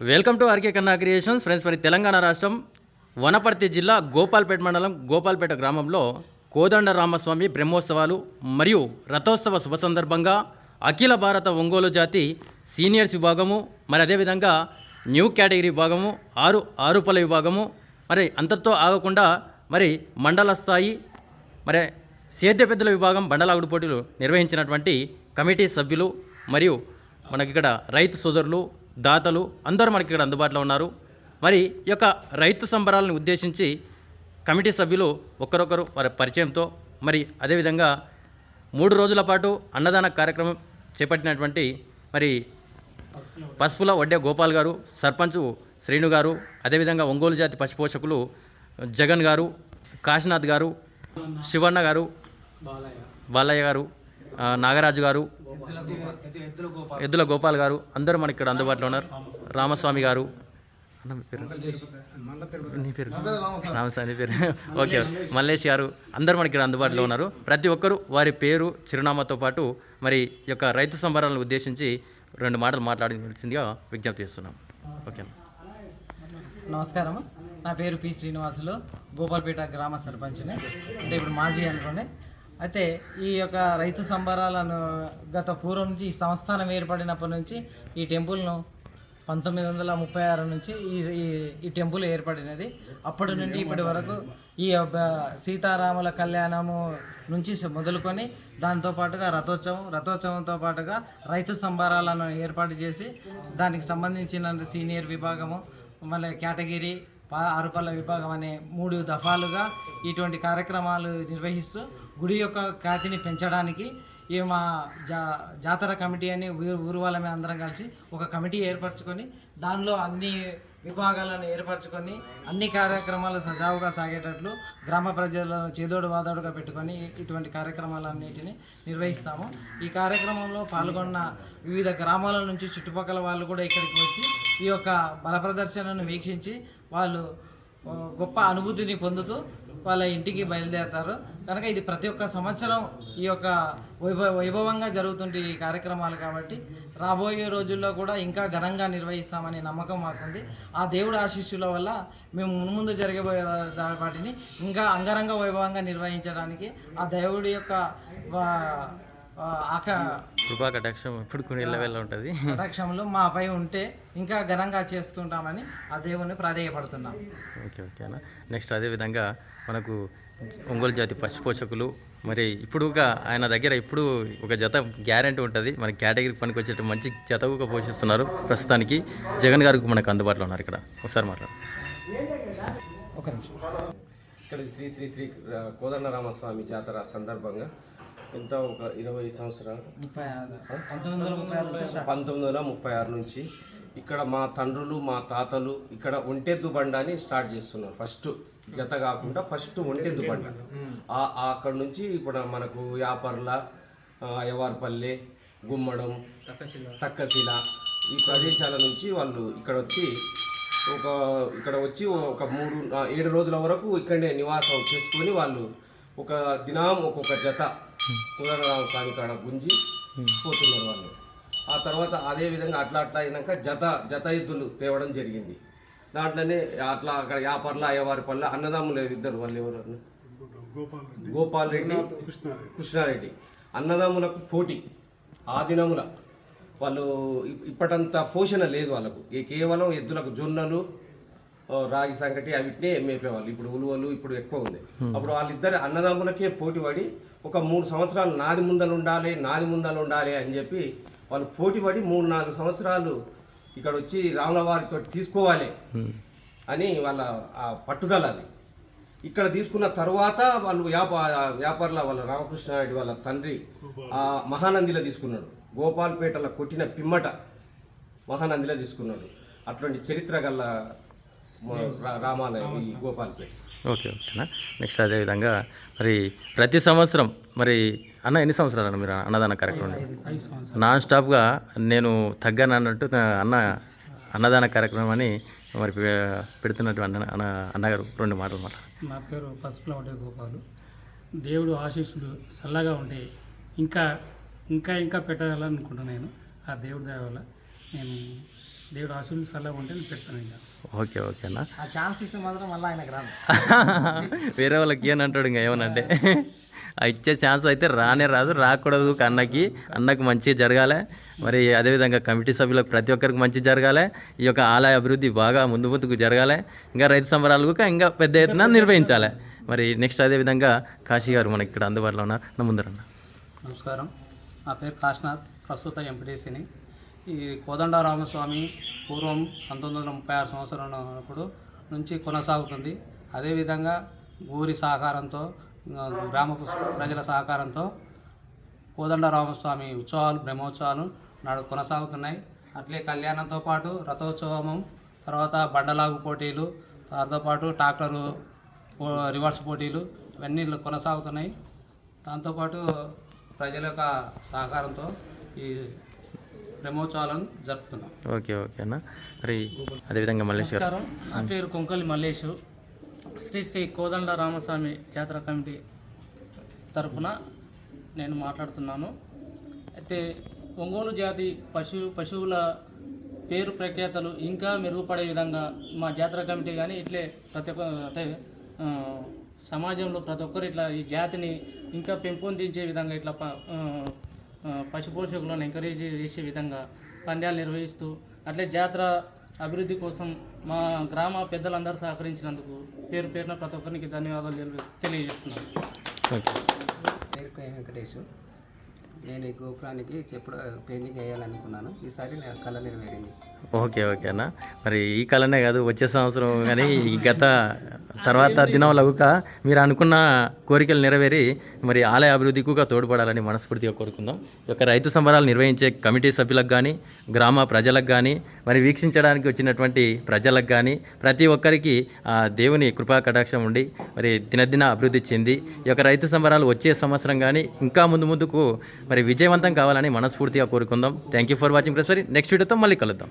Welcome to RK Kanna creations. Friends మరి తెలంగాణ రాష్ట్రం వనపర్తి జిల్లా గోపాల్పేట మండలం గోపాల్పేట గ్రామంలో కోదండ రామస్వామి బ్రహ్మోత్సవాలు మరియు రథోత్సవ శుభ సందర్భంగా అఖిల భారత ఒంగోలు జాతి సీనియర్స్ విభాగము మరి అదేవిధంగా న్యూ కేటగిరీ విభాగము ఆరు ఆరుపల విభాగము మరి అంతటితో ఆగకుండా మరి మండల స్థాయి మరి సేద్య పెద్దల విభాగం బండలాగుడు పోటీలు నిర్వహించినటువంటి కమిటీ సభ్యులు మరియు మనకి ఇక్కడ రైతు సోదరులు దాతలు అందరూ మనకి ఇక్కడ అందుబాటులో ఉన్నారు. మరి ఈ యొక్క రైతు సంబరాలను ఉద్దేశించి కమిటీ సభ్యులు ఒకరొకరు వారి పరిచయంతో మరి అదేవిధంగా మూడు రోజుల పాటు అన్నదాన కార్యక్రమం చేపట్టినటువంటి మరి పసుపుల వడ్డే గోపాల్ గారు సర్పంచ్ శ్రీను గారు అదేవిధంగా ఒంగోలు జాతి పశుపోషకులు జగన్ గారు కాశీనాథ్ గారు శివన్న గారు బాలయ్య గారు నాగరాజు గారు ఎద్దుల గోపాల్. గారు అందరూ మనకి ఇక్కడ అందుబాటులో ఉన్నారు. రామస్వామి గారు. అన్న మీ పేరు? నీ పేరు? రామస్వామి. పేరు? ఓకే మల్లేష్ గారు అందరూ మనకి ఇక్కడ అందుబాటులో ఉన్నారు. ప్రతి ఒక్కరూ వారి పేరు చిరునామాతో పాటు మరి యొక్క రైతు సంబరాలను ఉద్దేశించి రెండు మాటలు మాట్లాడిందిగా విజ్ఞప్తి చేస్తున్నాం. ఓకే నమస్కారం. నా పేరు పి శ్రీనివాసులు. గోపాల్పేట గ్రామ సర్పంచ్ని. అంటే ఇప్పుడు మాజీ అనుకోండి అయితే ఈ యొక్క రైతు సంబరాలను గత పూర్వం నుంచి ఈ సంస్థానం ఏర్పడినప్పటి నుంచి ఈ టెంపుల్ను పంతొమ్మిది వందల ముప్పై ఆరు నుంచి ఈ ఈ- ఈ టెంపుల్ ఏర్పడినది. అప్పటి నుండి ఇప్పటి వరకు ఈ యొక్క సీతారాముల కళ్యాణము నుంచి మొదలుకొని దాంతో పాటుగా రథోత్సవం రథోత్సవంతో పాటుగా రైతు సంబరాలను ఏర్పాటు చేసి దానికి సంబంధించిన సీనియర్ విభాగము మళ్ళీ కేటగిరీ పా ఆరుపల్ల విభాగం అనే మూడు దఫాలుగా ఇటువంటి కార్యక్రమాలు నిర్వహిస్తూ గుడి యొక్క ఖ్యాతిని పెంచడానికి ఈ మా జా జాతర కమిటీ అని ఊరు ఊరు వాళ్ళమే అందరం కలిసి ఒక కమిటీ ఏర్పరచుకొని దానిలో అన్ని విభాగాలను ఏర్పరచుకొని అన్ని కార్యక్రమాలు సజావుగా సాగేటట్లు గ్రామ ప్రజలను చేదోడు వాదోడుగా పెట్టుకొని ఇటువంటి కార్యక్రమాలన్నిటిని నిర్వహిస్తాము. ఈ కార్యక్రమంలో పాల్గొన్న వివిధ గ్రామాల నుంచి చుట్టుపక్కల వాళ్ళు కూడా ఇక్కడికి వచ్చి ఈ యొక్క బల ప్రదర్శనను వీక్షించి వాళ్ళు గొప్ప అనుభూతిని పొందుతూ వాళ్ళ ఇంటికి బయలుదేరతారు. కనుక ఇది ప్రతి ఒక్క సంవత్సరం ఈ యొక్క వైభవ వైభవంగా జరుగుతుంటే ఈ కార్యక్రమాలు కాబట్టి రాబోయే రోజుల్లో కూడా ఇంకా ఘనంగా నిర్వహిస్తామనే నమ్మకం మాకుంది. ఆ దేవుడు ఆశీస్సుల వల్ల మేము మున్ముందు జరగబోయే వాటిని ఇంకా అంగరంగ వైభవంగా నిర్వహించడానికి ఆ దేవుడి యొక్క ఆక కృపా కటాక్షం ఎప్పుడు కొన్ని లెవెల్లో ఉంటుంది. కటాక్షములు మాపై ఉంటే ఇంకా ఘనంగా చేసుకుంటామని ఆ దేవుని ప్రాధేయపడుతున్నాం. ఓకే ఓకే అన్న. నెక్స్ట్ అదేవిధంగా మనకు ఒంగోలు జాతి పశుపోషకులు మరి ఇప్పుడుగా ఆయన దగ్గర ఇప్పుడు ఒక జత గ్యారంటీ ఉంటుంది. మన కేటగిరీ పనికి వచ్చేట మంచి జతగా పోషిస్తున్నారు ప్రస్తుతానికి. జగన్ గారికి మనకు అందుబాటులో ఉన్నారు ఇక్కడ. ఒకసారి మాట్లాడు. ఒక నిమిషం. ఇక్కడ శ్రీ శ్రీ శ్రీ కోదండరామస్వామి జాతర సందర్భంగా ఎంత? ఒక ఇరవై సంవత్సరాలు. ముప్పై ఆరు. పంతొమ్మిది వందల ముప్పై ఆరు పంతొమ్మిది వందల ముప్పై ఆరు నుంచి ఇక్కడ మా తండ్రులు మా తాతలు ఇక్కడ ఒంటెద్దు బండ అని స్టార్ట్ చేస్తున్నారు. ఫస్ట్ జత కాకుండా ఫస్ట్ ఒంటెద్దు బండ. అక్కడ నుంచి ఇప్పుడు మనకు యాపర్ల అయ్యవారిపల్లె గుమ్మడం తక్కశిల. ఈ ప్రదేశాల నుంచి వాళ్ళు ఇక్కడ వచ్చి ఒక ఇక్కడ వచ్చి ఒక మూడు ఏడు రోజుల వరకు ఇక్కడనే నివాసం చేసుకొని వాళ్ళు ఒక దినం ఒక్కొక్క జత స్వామి కాడ గుంజి పోతున్నారు వాళ్ళు. ఆ తర్వాత అదే విధంగా అట్లా అట్లా అయినాక జత జత ఎద్దులు తేవడం జరిగింది. దాంట్లోనే అట్లా అక్కడ యాపర్ల అయ్యవారి పల్లె అన్నదమ్ములు ఇద్దరు వాళ్ళు ఎవరు? గోపాల్ రెడ్డి. కృష్ణారెడ్డి. అన్నదమ్ములకు పోటీ ఆ దినముల వాళ్ళు ఇప్- ఇప్పటంత పోషణ లేదు వాళ్ళకు. కేవలం ఎద్దులకు జొన్నలు రాగి సంగటి అవిటినే మేపేవాళ్ళు. ఇప్పుడు ఉలువలు ఇప్పుడు ఎక్కువ ఉంది. అప్పుడు వాళ్ళిద్దరు అన్నదమ్ములకే పోటీ పడి ఒక మూడు సంవత్సరాలు నాది ముందలు ఉండాలి నాది ముందలు ఉండాలి అని చెప్పి వాళ్ళు పోటీ పడి మూడు నాలుగు సంవత్సరాలు ఇక్కడ వచ్చి రాముల వారితో తీసుకోవాలి అని వాళ్ళ ఆ పట్టుదల అది. ఇక్కడ తీసుకున్న తర్వాత వాళ్ళు వ్యాప వ్యాపారుల వాళ్ళ రామకృష్ణారెడ్డి వాళ్ళ తండ్రి ఆ మహానందిలో తీసుకున్నాడు. గోపాల్పేటలో కొట్టిన పిమ్మట మహానందిలో తీసుకున్నాడు. అటువంటి చరిత్ర గల రామాలయం ఈ గోపాల్పేట. ఓకే ఓకేనా నెక్స్ట్ అదేవిధంగా మరి ప్రతి సంవత్సరం మరి అన్న ఎన్ని సంవత్సరాలు అన్న మీరు అన్నదాన కార్యక్రమం? నాన్ స్టాప్గా నేను తగ్గాను అన్నట్టు అన్న అన్నదాన కార్యక్రమం అని మరి పె- పెడుతున్నట్టు అన్న అన్న అన్నగారు రెండు మాటలు మాట నా పేరు పసుపుల ఉండే గోపాలు. దేవుడు ఆశీస్సులు చల్లగా ఉంటే ఇంకా ఇంకా ఇంకా పెట్టాలనుకుంటున్నాను ఆ దేవుడి దయ వల్ల నేను దేవుడు ఆశీస్సులు చల్లగా ఉంటే నేను పెడతాను ఇంకా. ఓకే ఓకేనా? ఆ ఛాన్స్ ఇస్తే మాత్రం మళ్ళీ ఆయనకు రాదు వేరే వాళ్ళకి ఏం అంటాడు ఇంకా ఏమనంటే? ఆ ఇచ్చే ఛాన్స్ అయితే రానే రాదు రాకూడదు అన్నకి అన్నకు మంచి జరగాలి. మరి అదేవిధంగా కమిటీ సభ్యులకు ప్రతి ఒక్కరికి మంచి జరగాలి. ఈ యొక్క ఆలయ అభివృద్ధి బాగా ముందు ముందుకు జరగాలి. ఇంకా రైతు సంబరాలు ఇంకా పెద్ద ఎత్తున నిర్వహించాలి. మరి నెక్స్ట్ అదేవిధంగా కాశీ గారు మనకి ఇక్కడ అందుబాటులో ఉన్నారు. నా ముందరన్న. నమస్కారం. నా పేరు కాశనాథ్ ప్రస్తుత ఎంపీటీసీని. ఈ కోదండ రామస్వామి పూర్వం పంతొమ్మిది వందల ముప్పై ఆరు సంవత్సరంలో నుంచి కొనసాగుతుంది. అదేవిధంగా ఊరి సహకారంతో గ్రామ ప్రజల సహకారంతో కోదండ రామస్వామి ఉత్సవాలు బ్రహ్మోత్సవాలు నాడు కొనసాగుతున్నాయి. అట్లే కళ్యాణంతో పాటు రథోత్సవము తర్వాత బండలాగు పోటీలు దాంతోపాటు ట్రాక్టరు పో- రివర్స్ పోటీలు ఇవన్నీ కొనసాగుతున్నాయి. దాంతోపాటు ప్రజల యొక్క సహకారంతో ఈ బ్రహ్మోత్సవాలను జరుపుతున్నాం. ఓకే ఓకే అన్న. మరి అదేవిధంగా మల్లేష్ గారు నా పేరు కొంకలి మల్లేషు. శ్రీ శ్రీ కోదండ రామస్వామి జాతర కమిటీ తరపున నేను మాట్లాడుతున్నాను. అయితే ఒంగోలు జాతి పశు పశువుల పేరు ప్రఖ్యాతలు ఇంకా మెరుగుపడే విధంగా మా జాతర కమిటీ కానీ ఇట్లే ప్రతి ఒక్క అంటే సమాజంలో ప్రతి ఒక్కరు ఇట్లా ఈ జాతిని ఇంకా పెంపొందించే విధంగా ఇట్లా ప- ఆ, ఆ, పశు పోషకులను ఎంకరేజ్ చేసే విధంగా పంద్యాలు నిర్వహిస్తూ అట్లే జాతర అభివృద్ధి కోసం మా గ్రామ పెద్దలందరూ సహకరించినందుకు పేరు పేరున ప్రతి ఒక్కరికి ధన్యవాదాలు తెలియ- తెలియజేస్తున్నాను. ఓకే పేరు నేను ఈ గోపురానికి ఎప్పుడు పెయింటింగ్ వేయాలనుకున్నాను. ఈసారి నా కళ నెరవేరింది. ఓకే ఓకే అన్న. మరి ఈ కాలనే కాదు వచ్చే సంవత్సరం కానీ ఈ గత తర్వాత దినంలోక మీరు అనుకున్న కోరికలు నెరవేరి మరి ఆలయ అభివృద్ధి కూడా తోడ్పడాలని మనస్ఫూర్తిగా కోరుకుందాం. ఈ యొక్క రైతు సంబరాలు నిర్వహించే కమిటీ సభ్యులకు కానీ గ్రామ ప్రజలకు కానీ మరి వీక్షించడానికి వచ్చినటువంటి ప్రజలకు కానీ ప్రతి ఒక్కరికి ఆ దేవుని కృపా కటాక్షం ఉండి మరి దినదిన అభివృద్ధి చెంది ఈ యొక్క రైతు సంబరాలు వచ్చే సంవత్సరం కానీ ఇంకా ముందు ముందుకు మరి విజయవంతం కావాలని మనస్ఫూర్తిగా కోరుకుందాం. Thank you for watching press next వీడియోతో మళ్ళీ కలుద్దాం.